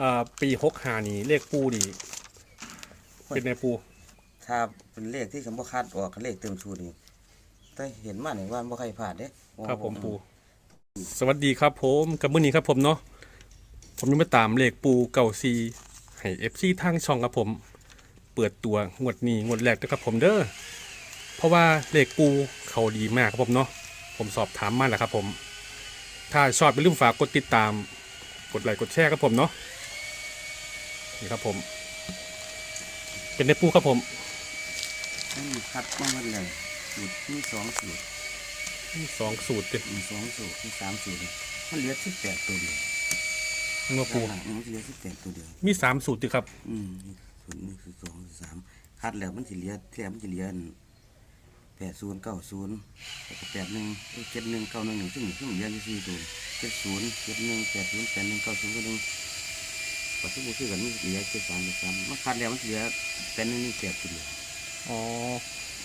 อ่าปีหกหานี่เลขปูนี่เป็นในปูถ้าเป็นเลขที่สมบูรณ์คัดออกกับเลขเต็มสูตรนี่แต่เห็นมาเนี่ยว่าบ่ใครพลาดเด้ครับผมปู สวัสดีครับผมกับมื้อนี้ครับผมเนาะผมยังมาตามเลขปูเก่าซีให้เอฟซีทางช่องครับผม เปิดตัวงวดนี้งวดแรกนะครับผมเด้อเพราะว่าเลขปูเขาดีมากครับผมเนาะผมสอบถามมาแล้วครับผม ถ้าชอบอย่าลืมฝากกดติดตาม กดไลค์กดแชร์ครับผมเนาะ นี่ครับผม เป็นในปูครับผมมันคัดมาหมดเลยสูตรมีสองสูตรสองสูตรเด็ดมีสองสูตรมีสามสูตรมันเหลือสิบแปดตัวเดียวเมื่อปูด้านหลังมันเหลือสิบแปดตัวเดียวมีสามสูตรดิครับ อืมนี่สูตรนี้คือสองสามคัดแล้วมันสิเหลือแถมมันสิเหลือแปดศูนย์เก้าศูนย์แล้วก็แปดหนึ่งเจ็ดหนึ่งเก้าหนึ่งซึ่งซึ่งเหลืออยู่สี่ตัวเจ็ดศูนย์เจ็ดหนึ่งแปดศูนย์แปดหนึ่งเก้าศูนย์ก็หนึ่ง ปัจจุบันคือกันมันเหลือเจ็ดสามเจ็ดสามมันคัดแล้วมันเหลือแปดหนึ่งนี่แปดตัวเดียวอ๋อ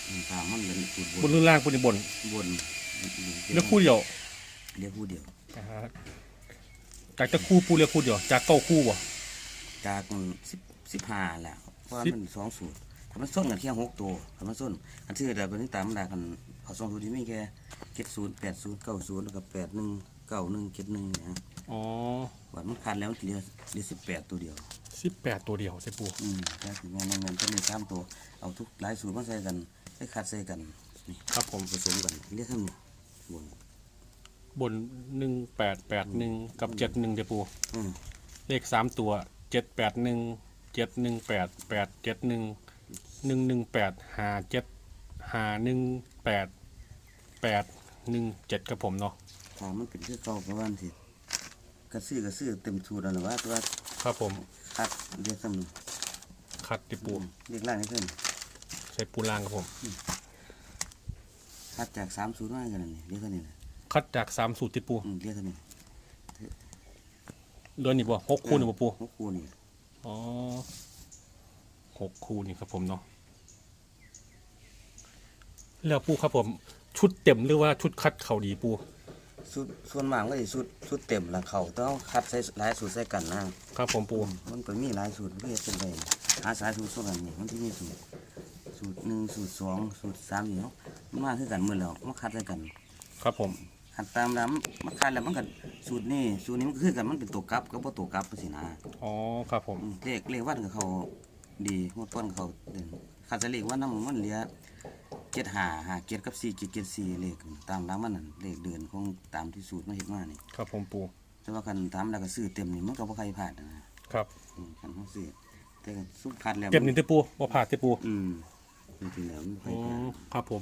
อืมตามมันเป็นสูตรบบนนหรือล่างปูนี่บนบนเลือกคู่เดียวเรียกคู่เดียวจากจะคู่ปูเลือกคู่เดียวจากเก้าคู่บ่จากสิบสิบห้าแหละเพราะว่าสิบมันสองสูตรถ้ามันส้นกันแค่หกตัวถ้ามันส้นอันที่เราเป็นตามมันได้กันเอาสองสูตรที่มีแค่เจ็ดศูนย์แปดศูนย์เก้าศูนย์แล้วก็แปดหนึ่งเก้าหนึ่งเจ็ดหนึ่งเนี่ย อ๋อว่ามันขาดแล้วมันเหลือเหลือสิบแปดตัวเดียว สิบแปดตัวเดียวใช่ปูอืมถ้าถึงงานนั้นก็มีสามตัวเอาทุกหลายสูตรมาใส่กันให้คัดใส่กันนี่ครับผมผสมกันเรียกเท่านี้บนบนหนึ่งแปดแปดหนึ่งกับเจ็ดหนึ่งเดี๋ยวปู อืมเลขสามตัวเจ็ดแปดหนึ่งเจ็ดหนึ่งแปดแปดเจ็ดหนึ่งหนึ่งหนึ่งแปดหาเจ็ดหาหนึ่งแปดแปดหนึ่งเจ็ดครับผมเนาะถ้ามันเป็นคือเก่าประมาณที่ กระซื้อกระซื้อเต็มสูตรแล้วนะว่าตัวครับผมคัดเรียกเท่านี้คัดติปูเรียกล่างให้เพิ่นใส่ปูล่างครับผม คัดจากสามสูตรมากันนี่เรียกเท่านี้นะคัดจากสามสูตรติปูอืมเรียกเท่านี้เดือนนี้บ่หกคู่นี่บ่ปูหกคู่นี่อ๋อหกคู่นี่ครับผมเนาะแล้วปูครับผม ชุดเต็มหรือว่าชุดคัดเขาดีปู สูตรส่วนมากก็สิสูตรสูตรเต็มละเขาต้องคัดใส่หลายสูตรใส่กันนะครับผมปูมันก็มีหลายสูตรมันก็เฮ็ดเป็นไปหาสายสูตรส่วนกันนี่มันที่มีสูตรสูตรหนึ่งสูตรสองสูตรสามนี่เนาะมันมาคือกันหมดแล้วมันคัดใส่กัน ครับผมคัดตามแล้วมันมันคัดแล้วมันก็สูตรนี้สูตรนี้มันก็คือกันมันเป็นตัวกลับก็บ่ตัวกลับสินะอ๋อครับผมอืมเลขเลขวันกับเขาดีงวดต้นเขาเด่นคัดใส่เลขวันนำมันเหลือ เจ็ดห้าห้าเจ็ดกับสี่เจ็ดเจ็ดสี่เลขตามหลังมันนั่นเลขเดือนของตามที่สูตรมาเฮ็ดมานี่ครับผมปูแต่ว่าคันตามแล้วก็ซื้อเต็มนี่มันก็บ่ใครพลาดนะครับอืมคันเขาซื้อแต่ก็ซุปคัดแล้วเก็บนี่ติปูบ่ผ่าดติปูอืมจริงๆแล้วมันบ่ใครอ๋อพลาดครับผม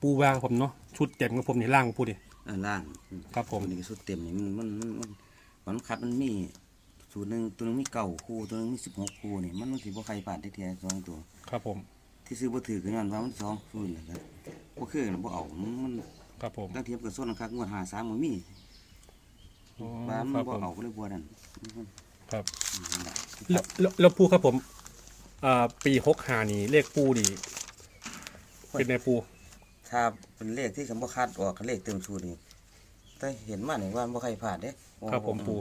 ปูวางผมเนาะชุดเต็มของผมนี่ล่างปูดิ เออล่างอืมครับผม ตัวนี้ก็สุดเต็มนี่มันมันมันมันมันคัดมันมีสูตรหนึงตัวหนึงมีเก้าคู่ตัวหนึงมีสิบหกคู่นี่มันมันสิบ่ใครพลาดได้แท้สองตัว ครับผม ที่ซื้อบ่ถือก็ย้อนว่ามันสองคู่นี่แหละครับบ่คือกันบ่เอามันมันครับผมตั้งเทียบกับส่วนคักงวด53บ่มีอ๋อว่ามันครับบ่ผมเอาก็เลยบ่นั่นมันครับนั่นแหละแล้วแล้วแล้วปูครับผมอ่าปีหกหานี่เลขปูนี่เป็นในปู ถ้าเป็นเลขที่สมบูรณ์คัดออกกับเลขเต็มสูตรนี่แต่เห็นมานี่ว่าบ่ใครพลาดเด้ครับผมปู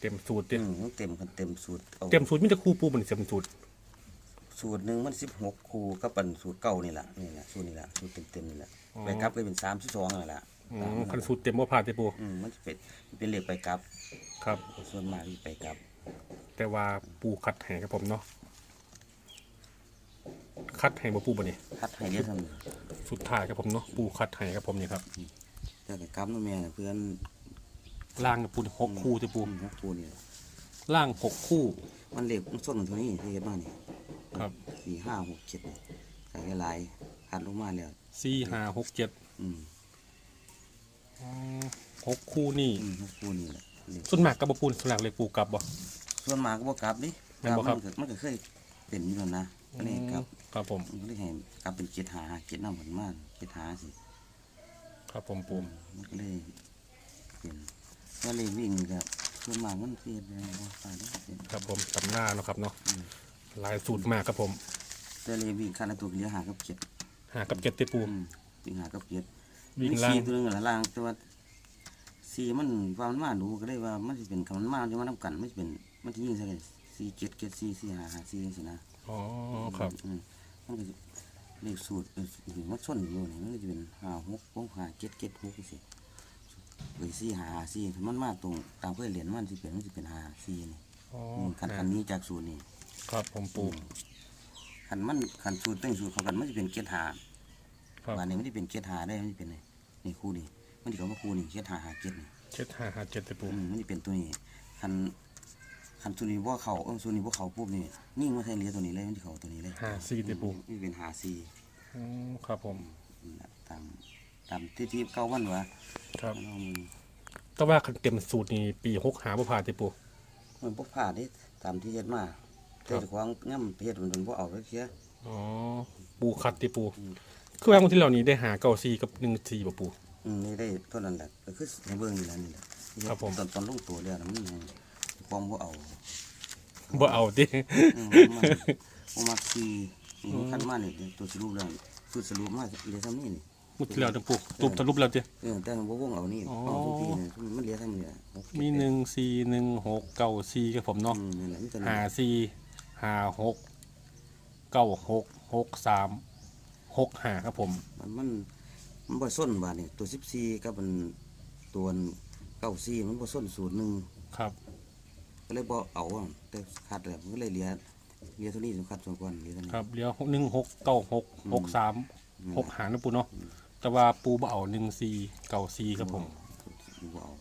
เต็มสูตรดิอืมมันเต็มกันเต็มสูตรเอา เต็มสูตรมีแต่คู่ปูเหมือนเต็มสูตร สูตรหนึงมัน16คู่กับอันสูตรเก่านี่ล่ะนี่ล่ะสูตรนี่ล่ะสูตรเต็มๆนี่ล่ะไปกลับเลยเป็น32นั่นล่ะอืมคันสูตรเต็มว่าผ่านติปูอืมมันจะเป็นมันเป็นเลขไปกลับ ครับ ส่วนมากที่ไปกลับ แต่ว่าปูคัดแห่ครับผมเนาะคัดแห่บ่ปูบ่นี่คัดให้เรียกทำนี่สุดท้ายครับผมเนาะปูคัดแห่ครับผมนี่ครับแต่ก็กลับนั่นแม่เพื่อนล่างเนี่ยปูหกคู่ติปูอืมหกคู่นี่ล่างหกคู่ มันเลขมันส้นเท่านี้ที่เฮ็ดมานี่ ครับสี่ห้าหกเจ็ดนี่ใส่หลายๆคัดลงมาแล้วสี่ห้าหกเจ็ดอืมหกคู่นี่อืมหกคู่นี่แหละเลขส่วนมากกับบ่ปูนส่วนมากเลยปูกลับบ่ส่วนมากก็บ่กลับดิแม่นบ่ครับมันก็มันก็เคยเป็นอยู่แล้วนะก็เลยกลับครับผมมันก็เลยให้กลับเป็นเจ็ดหาเจ็ดน้ำผลมาเจ็ดหาสิครับผมปูมันก็เลยเป็นก็เลยวิ่งกับส่วนมากมันเสียเลยว่าไปได้เสียครับผมสำหน้าเนาะครับเนาะ หลายสูตรมากครับผมแต่เลยวิ่งขั้นตัวเหลือหากับเจ็ดหากับเจ็ดติปู อืมวิ่งหากับเจ็ดวิ่งมีล่างสี่ตัวหนึงละล่างแต่ว่าสี่มันว่ามันมาดูก็ได้ว่ามันสิเป็นคำมันมาจะมานํกันมันสิเป็นมันสิยิงใส่กันสี่เจ็ดเจ็ดสี่สี่ห้าห้าสี่จังซี่นะอ๋อครับ อืมมันก็สิเลขสูตรเออมันส้นอยู่นี่มันก็จะเป็นห้าหกหกห้าเจ็ดเจ็ดหกจังซี่หรือสี่ห้าห้าสี่มันมาตรงตามเคยเรียนมันสิเป็นมันสิเป็นห้าสี่นี่ อ๋ออืมคันคันนี้จากสูตรนี่ครับผมปูคันมันคันสูตรตั้งสูตรเขากันมันจะเป็นเจ็ดห้าครับวันนี้มันจะเป็นเจ็ดห้าได้มันจะเป็นนี่นี่คู่นี่มันจะเขามาคู่นี่เจ็ดห้าห้าเจ็ดนี่เจ็ดห้าห้าเจ็ดเด้อปูอืมมันจะเป็นตัวนี้คันคันตัวนี้ว่าเขาเออตัวนี้ว่าเขาปุ๊บนี่นิ่งมาใส่เรือตัวนี้เลยมันจะเขาตัวนี้เลยห้าสี่เด้อปูมันเป็นหาซีอืมครับผมนั่นล่ะตามตามที่ที่เก้าวันวะครับมันเอามือแต่ว่าคันเต็มสูตรนี่ปีหกหาบ่ผ่านเด้อปู มันพวกผ่าได้ตามที่เฮ็ดมาครัแต่บเจ้าของย่ำเฮ็ดมันเป็นพวกเอาไปเสียอ๋อ ปูคัดเด้อปู คือว่าวันที่เรานี้ได้หาเก้าสี่กับหนึ่งสี่บ่ปู อืมนี่ได้เท่านั้นแหละก็คือให้เบิ่งนี่แหละนี่แหละที่เฮ็ดครับผม ตอนตอนลงตัวแล้วนะมันความบ่เอาบ่เอาเด้อืมมันบ่มักซีนี่มันคันมานี่ตัวสรุปแล้วสุดสรุปมาเหลือซ้ำนี่นี่ มุดที่แล้วเด้อปูรูปสรุปแล้วเด้อเออแต่มันบ่วงเอานี่อ๋อเอาทุกทีนี่มันเหลือซ้ำนี่แหละมีหนึ่งสี่หนึ่งหกเก้าสี่ครับผมเนาะอืมนี่แหละมีแต่หาสี่หาหกเก้าหกหกสามหกหาครับผม มันมันมันบ่ส้นบาดนี่ตัว14กับมันตัว94มันบ่ส้นสูตรหนึงครับ ก็เลยบ่เอาอะแต่ขาดแล้วมันก็เลยเหลือเหลือเท่านี้สำคัญส่วนก่อนเหลือเท่านี้ครับเลี้ยวหนึ่งหกเก้าหกหกสามหกหานะปูเนาะ แต่ว่าปูบ่เอาหนึ่งสี่เก้าสี่ครับผมดูบ่เอา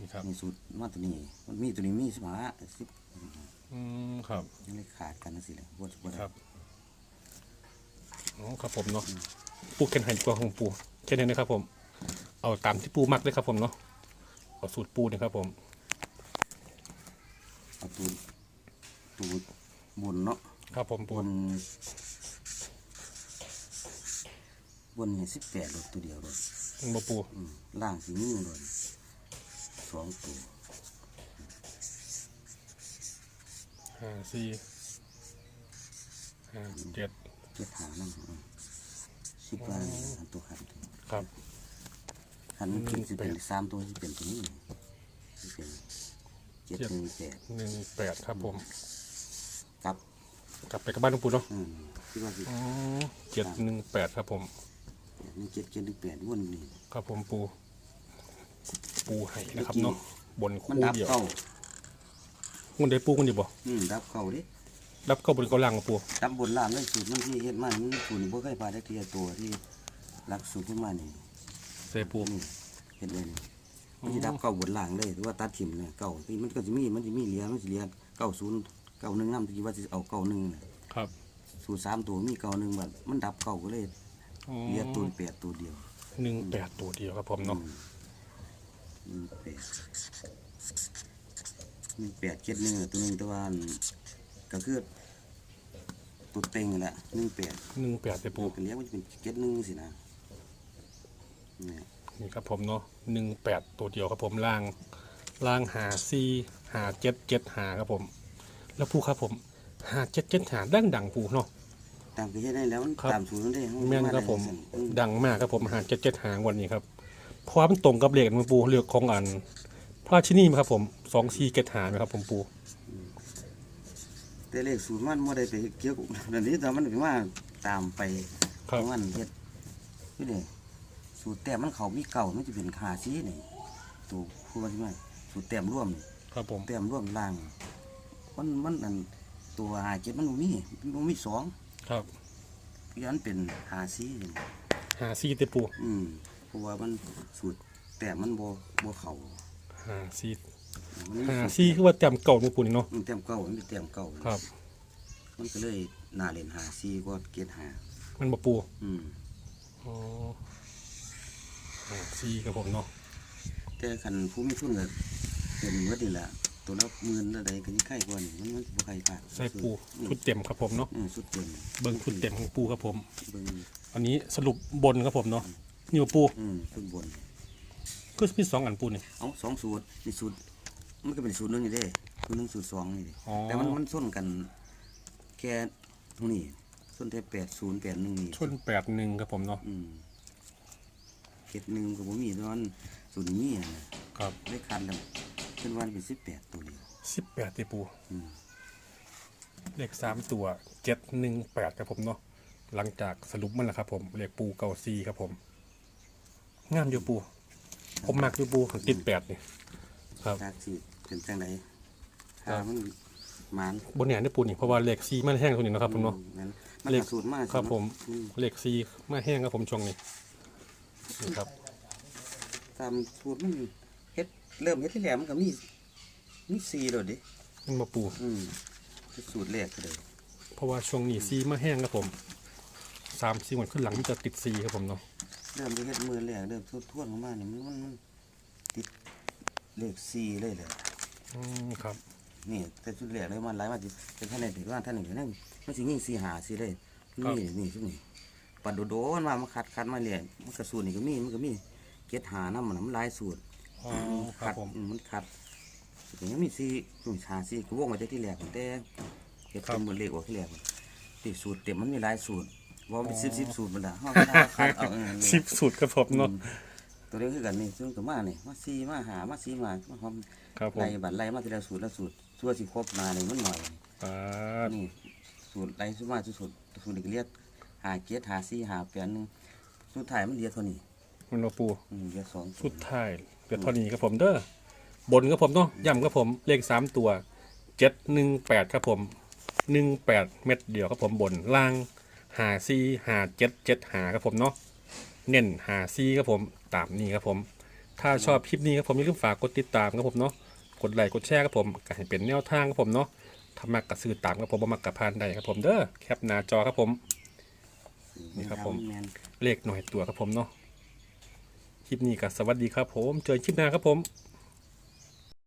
นี่ครับมีสูตรมาตัวนี้ มันมีตัวนี้มี15 10อืมครับยังเลยขาดกันจังซี่แหละบ่บ่ได้ครับอ๋อครับผมเนาะปูเกันหันกว่าของปูแค่นี้นะครับผม เอาตามที่ปูมักเลยครับผมเนาะเอาสูตรปูนะครับผมเอาตัวตัวบนเนาะครับผมบปูน บนนี่18รถตัวเดียวรถบ่ปูอืมล่างสิมีรถสองตัวห้าสี่ห้าเจ็ดเจ็ดหานั่นอืมสิบล้านอันตัวขันครับขันมันสิเป็นสามตัวสิเป็นตัวนี้สิเป็นเจ็ดหนึ่งแปดหนึ่งแปดครับผมกับ กลับไปกับบ้านหลวงปู่เนาะอืมคิดว่าสิอ๋อเจ็ดหนึ่งแปดครับผม หนึ่งเจ็ดเจ็ดหนึ่งแปดวนนี่ ครับผมปู ปูให้นะครับเนาะบนมันคู่ดับเดียวเก้ามันได้ปูกันอยู่บ่อืมดับเก้าดิรับเข้าบนเกาลังกับปูดับบนล่างเลยสูตรมันที่เฮ็ดมานี่มันสูตรนี่บ่เคยพาได้เทียตัวที่รักสูตรขึ้นมานี่เซปูนี่เฮ็ดเลยนี่มันสิดับเก้าบนล่างเลยหรือว่าตัดถิ่มเนี่ยเก้าที่มันก็สิมีมันสิมีเหลียมันสิเหลียเก้าศูนย์เก้าหนึ่งนำที่ว่าสิเอาเก้าหนึ่งน่ะ ครับ สูตรสามตัวมีเก้าหนึ่งแบบมันดับเก้าก็เลยอ๋อ เหลียตัวแปดตัวเดียวหนึ่งแปดตัวเดียวครับผมเนาะหนึ่งแปดหนึ่งแปดเจ็ดหนึ่งตัวหนึ่งตัวอันก็คือตัวเต็งนั่นแหละหนึ่งแปดหนึ่งแปดเซปูเป็นเรียกว่าจะเป็นเจ็ดหนึ่งสินะเนี่ยนี่ครับผมเนาะหนึ่งแปดตัวเดียวครับผมล่างล่างหาซีหาเจ็ดเจ็ดหาครับผม แล้วปูครับผมหาเจ็ดเจ็ดหาดังดังปูเนาะ ตามไปเฮ็ดได้แล้วมันครับ ตามสูตรนั่นได้แม่นครับผมอืมดังมากครับผมหาเจ็ดเจ็ดหางวันนี้ครับเพราะว่ามันตรงกับเลขมันปูเลือกของอัน พระชินีครับผมสองซีเกตหาไหมครับผมปู แต่เลขสูตรมันไม่ได้ไปเกี่ยวกับอันนี้แต่มันเป็นว่าตามไปครัขบองมันเฮ็ดนี่เด้สูตรแต้มมันเขามีเก่ามันจะเป็นขาซีนี่ตัวผู้ว่าที่มาสูตรแต้มร่วมนี่ ครับผมแต้มร่วมล่าง มันมันอันตัวหาเจ็ดมันบ่มีมันบ่มีสอง ครับย้อนเป็นหาซีนี่หาซีเตปูอืมเพราะว่ามันสูตรแต้มมันบ่บ่เข้าหาซีมันมีหาสูตรซีคือว่าจำเก่าในปูนี่เนาะอืมแต้มเก่ามันมีแต้มเก่าครับ มันก็เลยน่าเล่นหาซีกว่าเกตหามันมาปูอืมอ๋อหาซีครับผมเนาะแต่คันผู้มีทุนก็เป็นเมื่อดีละ ตัวละหมื่นละใดก็ยิ่งไข่กว่านี่มันมันบ่ไข่ขาดใส่ปูชุดเต็มครับผมเนาะอืมสุดเต็มเบิ้งชุดเต็มของปูครับผม เบิ่งอันนี้สรุปบนครับผมเนาะนี่ว่าปูอืมขึ้นบนก็มีสองอันปูนี่ เอาสองสูตรนี่สูตรมันก็เป็นสูตรหนึงนี่เด้สูตรหนึงสูตรสองนี่เด้อ๋อ แต่มันมันส้นกัน แค่ตรงนี้ส้นแต่แปดศูนย์แปดหนึ่งนี่ชนแปดหนึ่งครับผมเนาะอืมเจ็ดหนึ่งก็บ่มีตอนสูตรนี้มีนะครับ ได้คัดแล้ว ขึ้นวันเป็นสิบแปดตัวเดียวสิบแปดตีปูอืมเลขสามตัวเจ็ดหนึ่งแปดครับผมเนาะหลังจากสรุปมันแหละครับผมเลขปูเก่าซีครับผมงามอยู่ปู ผมมักอยู่ปูของติดแปดนี่ครับจากสิเป็นจังไดถ้ามันหมานบนเนี่ยนี่ปูนี่เพราะว่าเลขซีมันแห้งตรงนี้เนาะครับผมเนาะนั้นมันเลกขระสูตรมากครับผมอืมเลขซีมาแห้งครับผมช่วงนี้นี่ครับ ตามสูตรมัน เฮ็ดเริ่มเฮ็ดที่แหลมมันก็มีมีสี่แล้วดิมันมาปู อืมคือสูตรแรกก็เลยเพราะว่าช่วงนี้ซีมาแห้งครับผมสามสี่วันขึ้นหลังมันจะติดซีครับผมเนาะเริ่มไปเฮ็ดมือแรกเริ่มทวนทวนๆออกมาเนี่ยมันมันมันติดเลขสี่เลยเลยอืมครับ นี่ แต่ชุดแรกเลยมันหลายมาสิเป็นท่านไหนถึงว่าท่านหนึ่งนั่นมันสิยิ่งสี่หาสิเลยนี่นี่ชุดนี้ปัดโดโดมันมามาคัดคัดมาเรียนมันกระสูตรนี่ก็มีมันก็มีเก็ดหาน้ำมันมันหลายสูตร อ๋อครัคับดผมอืมมันคัดอย่างนี้มีสี่สุ่มชาสี่ก็วงมาจากที่แรกตั้งแต่เก็ดเป็นมือเลขออกที่แรกติสูตรเต็มมันมีหลายสูตรว่ามันสิบสิบสูตรมันละห้องคัดเอาเออนี่สิบสูตรครับผมเนาะตัวนี้คือกันนี่ซึ่งตัวมานี่มาสี่มาหามาสี่มามาหอมครับผมไล่บัตรไล่มาทีละสูตรละสูตรชั่วสิครบมาเนี่ยมันหน่อยอ่านี่สูตรไล่สุดมาสุดสูตรสูตรนี้ก็เรียกหาเกียรหาสี่หาแปดหนึงสุดท้ายมันเรียกเท่านี้มันมาปูอืมเรียกสองสุดท้าย เกิดพอดีครับผมเด้อบนครับผมเนาะย่ำครับผมเลขสามตัวเจ็ดหนึ่งแปดครับผมหนึ่งแปดเม็ดเดียวครับผมบนล่างหาซีหาเจ็ดเจ็ดหาครับผมเนาะเน้นหาซีครับผมตามนี้ครับผม ถ้าชอบคลิปนี้ครับผมอย่าลืมฝากกดติดตามครับผมเนาะกดไลค์กดแชร์ครับผมก็ให้เป็นแนวทางครับผมเนาะถ้ามักกระซื้อตามครับผมบ่มักกระพานใดครับผมเด้อแคปหน้าจอครับผม นี่ครับผมแนเลขหน่อยตัวครับผมเนาะ คลิปนี้ก็สวัสดีครับผม เจอคลิปหน้าครับผม